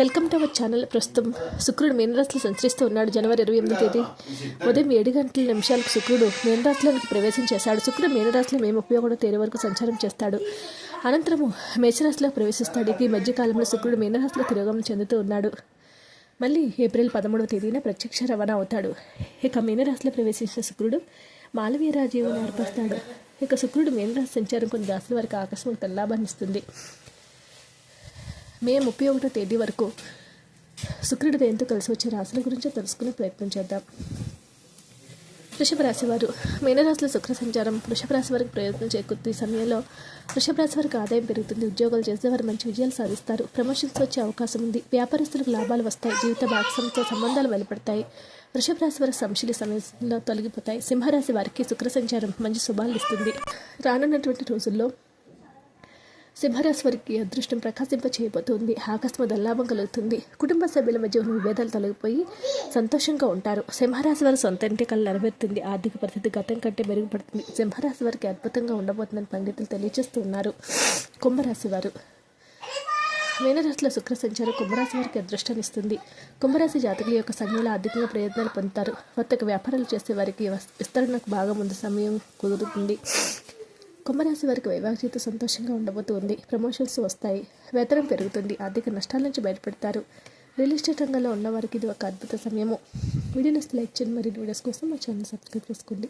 Welcome to our channel. ప్రస్తుతం శుక్రుడు మీనరాశిలో సంచరిస్తూ ఉన్నాడు జనవరి ఇరవై ఎనిమిది తేదీ. ఉదయం ఏడు గంటల నిమిషాలకు శుక్రుడు మీనరాశిలోనికి ప్రవేశం చేశాడు. శుక్రుడు మీనరాశిలో మేము ఉపయోగం తేరే వరకు సంచారం చేస్తాడు. అనంతరము మేషరాశిలో ప్రవేశిస్తాడు. ఈ మధ్యకాలంలో శుక్రుడు మీనరాశిలో తిరోగమనం చెందుతూ ఉన్నాడు. మళ్ళీ ఏప్రిల్ పదమూడవ తేదీన ప్రత్యక్ష రవాణా అవుతాడు. ఇక మీనరాశిలో ప్రవేశించిన శుక్రుడు మాలవీయ రాజీవుని ఏర్పరుస్తాడు. ఇక శుక్రుడు మీనరాశి సంచారం కొన్ని రాశుల వారికి ఆకస్మిక లాభాన్ని ఇస్తుంది. మే ముప్పై ఒకటో తేదీ వరకు శుక్రుడి దయంతో కలిసి వచ్చే రాశుల గురించి తెలుసుకునే ప్రయత్నం చేద్దాం. వృషభ రాశి వారు మీనరాశిలో శుక్ర సంచారం వృషభ రాశి వారికి ప్రయత్నం చేకూరుతుంది సమయంలో వృషభ రాశి వారికి ఆదాయం పెరుగుతుంది ఉద్యోగాలు చేసేవారు మంచి విజయాలు సాధిస్తారు ప్రమోషన్స్ వచ్చే అవకాశం ఉంది వ్యాపారస్తులకు లాభాలు వస్తాయి జీవిత భాగస్వామితో సంబంధాలు బలపడతాయి వృషభ రాశి వారికి సమయంలో తొలగిపోతాయి సింహరాశి వారికి శుక్ర సంచారం మంచి శుభాలు ఇస్తుంది. రానున్నటువంటి రోజుల్లో సింహరాశి వారికి అదృష్టం ప్రకాశింప చేయబోతుంది ఆకస్మిక లాభం కలుగుతుంది. కుటుంబ సభ్యుల మధ్య ఉన్న విభేదాలు తొలగిపోయి సంతోషంగా ఉంటారు. సింహరాశి వారి సొంత ఇంటి కళ్ళు నెరవేరుతుంది. ఆర్థిక పరిస్థితి గతం కంటే మెరుగుపడుతుంది. సింహరాశి వారికి అద్భుతంగా ఉండబోతుందని పండితులు తెలియజేస్తున్నారు. కుంభరాశి వారు. మీనరాశిలో శుక్ర సంచారం కుంభరాశి వారికి అదృష్టాన్ని ఇస్తుంది. కుంభరాశి జాతకుల యొక్క సమయంలో ఆర్థికంగా ప్రయత్నాలు పొందుతారు. కొత్తగా వ్యాపారాలు చేసే వారికి విస్తరణకు బాగా ముందు సమయం కుదురుతుంది. కుంభరాశి వారికి వైవాహిక జీవితం సంతోషంగా ఉండబోతుంది. ప్రమోషన్స్ వస్తాయి. వేతనం పెరుగుతుంది. ఆర్థిక నష్టాల నుంచి బయటపడతారు. రియల్ ఎస్టేట్ రంగంలో ఉన్న వారికి ఇది ఒక అద్భుత సమయము. వీడియోని లైక్ చేయండి. మరిన్ని వీడియోస్ కోసం మా ఛానల్ సబ్స్క్రైబ్ చేసుకోండి.